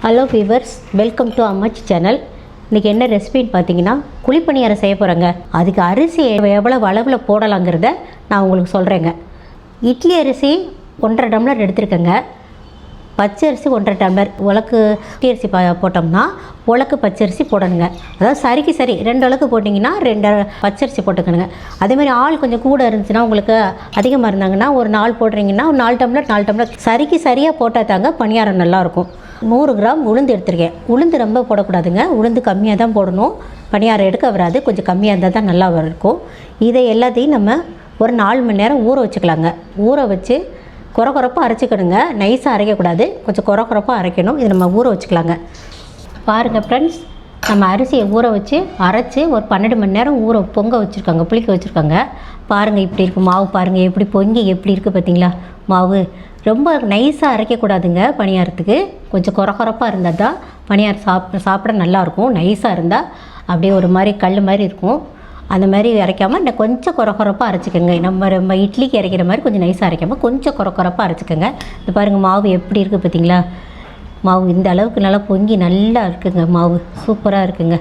Hello viewers welcome to Ammachi channel இன்றைக்கி என்ன ரெசிபின்னு பார்த்தீங்கன்னா குழிப்பணியாரம் செய்ய போகிறேங்க அதுக்கு அரிசி எவ்வளோ அளவில் போடலாங்கிறத நான் உங்களுக்கு சொல்கிறேங்க இட்லி அரிசி ஒன்றரை டம்ளர் எடுத்துருக்கேங்க. பச்சரிசி ஒன்றரை டம்ளர். உலக்கு இட்லி அரிசி ப போட்டோம்னா உலக்கு பச்சரிசி போடணுங்க. அதாவது சரிக்கு சரி ரெண்டு உலக்கு போட்டிங்கன்னா ரெண்டு பச்சரிசி போட்டுக்கணுங்க. அதேமாதிரி ஆள் கொஞ்சம் கூட இருந்துச்சுன்னா உங்களுக்கு அதிகமாக இருந்தாங்கன்னா ஒரு நாள் போடுறீங்கன்னா ஒரு நாலு டம்ளர் நாலு டம்ளர். சரிக்கு சரியாக போட்டால் தாங்க பணியாரம் நல்லாயிருக்கும் நூறு கிராம் உளுந்து எடுத்திருக்கேன். உளுந்து ரொம்ப போடக்கூடாதுங்க. உளுந்து கம்மியாக தான் போடணும். பணியாரம் எடுக்க வராது. கொஞ்சம் கம்மியாக இருந்தால் தான் நல்லா இருக்கும் இதை எல்லாத்தையும் நம்ம ஒரு நாலு மணி நேரம் ஊற வச்சுக்கலாங்க. ஊற வச்சு குறை குறைப்பாக அரைச்சிக்கணுங்க. நைஸாக அரைக்கக்கூடாது. கொஞ்சம் குறை குறைப்பாக அரைக்கணும். இது நம்ம ஊற வச்சுக்கலாங்க. பாருங்கள் ஃப்ரெண்ட்ஸ் நம்ம அரிசியை ஊற வச்சு அரைச்சி ஒரு பன்னெண்டு மணி நேரம் ஊற பொங்க வச்சுருக்காங்க. புளிக்க வச்சுருக்காங்க. பாருங்கள் இப்படி இருக்குது மாவு பாருங்கள் எப்படி பொங்கி எப்படி இருக்குது பார்த்தீங்களா மாவு ரொம்ப நைஸாக அரைக்கக்கூடாதுங்க பணியாரத்துக்கு. கொஞ்சம் குறகுறப்பாக இருந்தால் தான் பணியாரம் சாப்பிட சாப்பிட நல்லாயிருக்கும் நைஸாக இருந்தால் அப்படியே ஒரு மாதிரி கல் மாதிரி இருக்கும். அந்த மாதிரி அரைக்காமல் இன்னும் கொஞ்சம் குறை அரைச்சிக்கோங்க. நம்ம நம்ம இட்லிக்கு அரைக்கிற மாதிரி கொஞ்சம் நைஸாக அரைக்காமல் கொஞ்சம் குறை அரைச்சிக்கோங்க. இந்த பாருங்கள் மாவு எப்படி இருக்குது பார்த்தீங்களா மாவு இந்த அளவுக்கு நல்லா பொங்கி நல்லா இருக்குங்க மாவு சூப்பராக இருக்குங்க.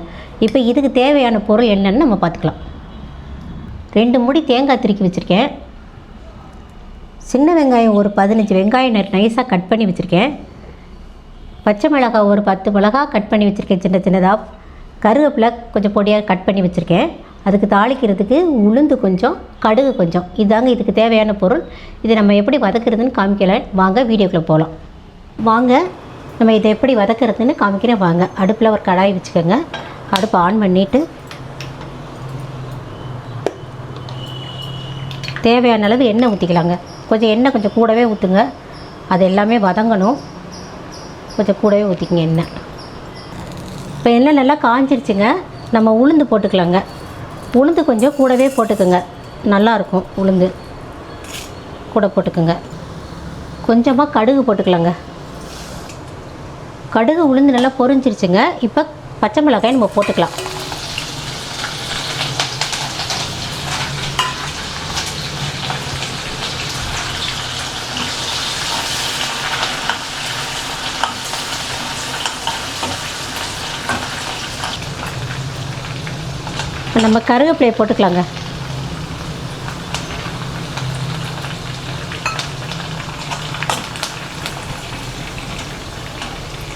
இப்போ இதுக்கு தேவையான பொருள் என்னென்னு நம்ம பார்த்துக்கலாம் ரெண்டு முடி தேங்காய் திருக்கி வச்சுருக்கேன். சின்ன வெங்காயம் ஒரு பதினஞ்சு வெங்காயம் நைஸாக கட் பண்ணி வச்சுருக்கேன். பச்சை மிளகாய் ஒரு பத்து மிளகாய் கட் பண்ணி வச்சுருக்கேன் சின்ன சின்னதாக கருவேப்பிலை கொஞ்சம் பொடியாக கட் பண்ணி வச்சுருக்கேன். அதுக்கு தாளிக்கிறதுக்கு உளுந்து கொஞ்சம் கடுகு கொஞ்சம். இதாங்க இதுக்கு தேவையான பொருள். இதை நம்ம எப்படி வதக்குறதுன்னு காமிக்கல. வாங்க வீடியோக்குள்ளே போகலாம் வாங்க நம்ம இதை எப்படி வதக்குறதுன்னு காமிக்கிறேன். வாங்க அடுப்பில் ஒரு கடாய் வச்சுக்கோங்க. அடுப்பை ஆன் பண்ணிவிட்டு தேவையான அளவு எண்ணெய் ஊற்றிக்கலாங்க கொஞ்சம் எண்ணெய் கொஞ்சம் கூடவே ஊற்றுங்க அது எல்லாமே வதங்கணும். கொஞ்சம் கூடவே ஊற்றிக்கங்க எண்ணெய். இப்போ எண்ணெய் நல்லா காஞ்சிருச்சுங்க. நம்ம உளுந்து போட்டுக்கலாங்க. உளுந்து கொஞ்சம் கூடவே போட்டுக்கோங்க. நல்லாயிருக்கும் உளுந்து. கூட போட்டுக்கோங்க. கொஞ்சமாக கடுகு போட்டுக்கலாங்க. கடுகு உளுந்து நல்லா பொரிஞ்சிருச்சுங்க. இப்போ பச்சை மிளகாய் நம்ம போட்டுக்கலாம். இப்போ நம்ம கருவேப்பிலையை போட்டுக்கலாங்க.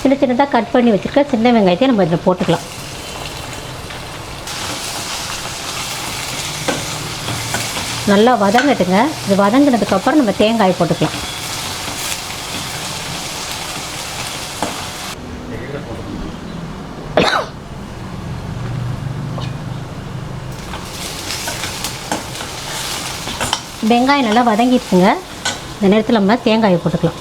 சின்ன சின்னதாக கட் பண்ணி வச்சுருக்க சின்ன வெங்காயத்தையும் நம்ம இதில் போட்டுக்கலாம். நல்லா வதங்கட்டுங்க. இது வதங்கினதுக்கப்புறம் நம்ம தேங்காய் போட்டுக்கலாம். வெங்காயம் நல்லா வதங்கிடுச்சுங்க. இந்த நேரத்தில் நம்ம தேங்காயை போட்டுக்கலாம்.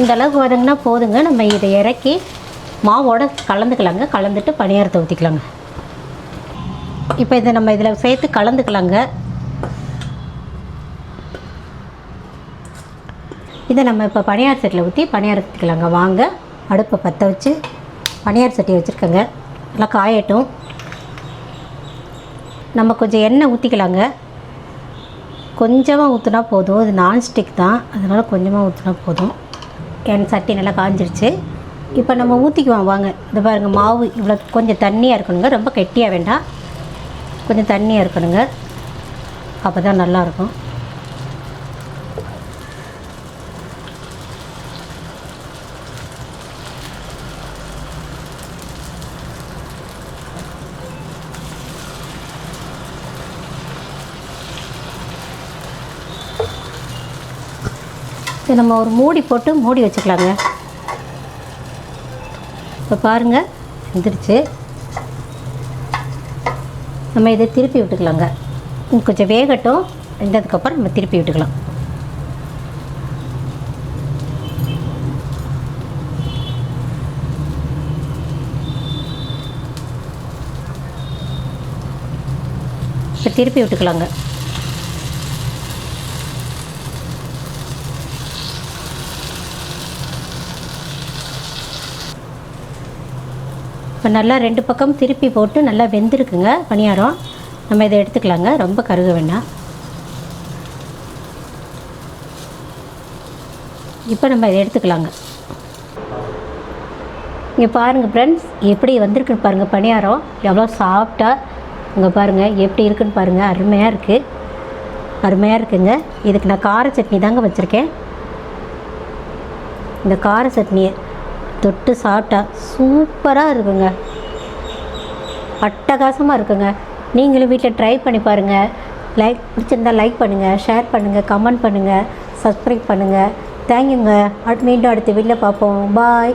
இந்த அளவுக்கு வதங்கினா போதுங்க. நம்ம இதை இறக்கி மாவோட கலந்துக்கலாங்க. கலந்துட்டு பணியாரத்தை ஊற்றிக்கலாங்க இப்போ இதை நம்ம இதில் சேர்த்து கலந்துக்கலாங்க. இதை நம்ம இப்போ பணியார் சட்டியில் ஊற்றி பணியாரத்துக்கலாங்க வாங்க. அடுப்பை பற்ற வச்சு பணியார் சட்டி வச்சுருக்கோங்க. நல்லா காயட்டும். நம்ம கொஞ்சம் எண்ணெய் ஊற்றிக்கலாங்க கொஞ்சமாக ஊற்றினா போதும். இது நான்ஸ்டிக் தான். அதனால் கொஞ்சமாக ஊற்றினா போதும். என் சட்டி நல்லா காஞ்சிருச்சு. இப்போ நம்ம ஊற்றிக்குவோம் வாங்க இது பாருங்கள் மாவு இவ்வளோ கொஞ்சம் தண்ணியாக இருக்கணுங்க. ரொம்ப கெட்டியாக வேண்டாம். கொஞ்சம் தண்ணியாக இருக்கணுங்க. அப்போ தான் நல்லாயிருக்கும். இது நம்ம ஒரு மூடி போட்டு மூடி வச்சுக்கலாங்க. இப்போ பாருங்கள் வந்துருச்சு. நம்ம இதை திருப்பி விட்டுக்கலாங்க. கொஞ்சம் வேகட்டும். வெந்ததுக்கப்புறம் நம்ம திருப்பி விட்டுக்கலாம். இப்போ திருப்பி விட்டுக்கலாங்க. இப்போ நல்லா ரெண்டு பக்கம் திருப்பி போட்டு நல்லா வெந்திருக்குங்க பணியாரம். நம்ம இதை எடுத்துக்கலாங்க. ரொம்ப கருக வேண்டாம். இப்போ நம்ம இதை எடுத்துக்கலாங்க. இங்கே பாருங்கள் ஃப்ரெண்ட்ஸ் எப்படி வந்திருக்குன்னு பாருங்கள் பணியாரம். எவ்வளோ சாஃப்டாக இங்கே பாருங்கள் எப்படி இருக்குன்னு பாருங்கள் அருமையாக இருக்குது அருமையாக இருக்குங்க. இதுக்கு நான் கார சட்னி தாங்க வச்சுருக்கேன். இந்த கார சட்னியை தொட்டு சாப்பிட்டா சூப்பராக இருக்குங்க. அட்டகாசமாக இருக்குங்க. நீங்களும் வீட்டில் ட்ரை பண்ணி பாருங்கள் லைக் பிடிச்சிருந்தா லைக் பண்ணுங்கள் ஷேர் பண்ணுங்கள் கமெண்ட் பண்ணுங்கள் சப்ஸ்கிரைப் பண்ணுங்கள் தேங்க்யூங்க மீண்டும் அடுத்த வீட்டில் பார்ப்போம். பாய்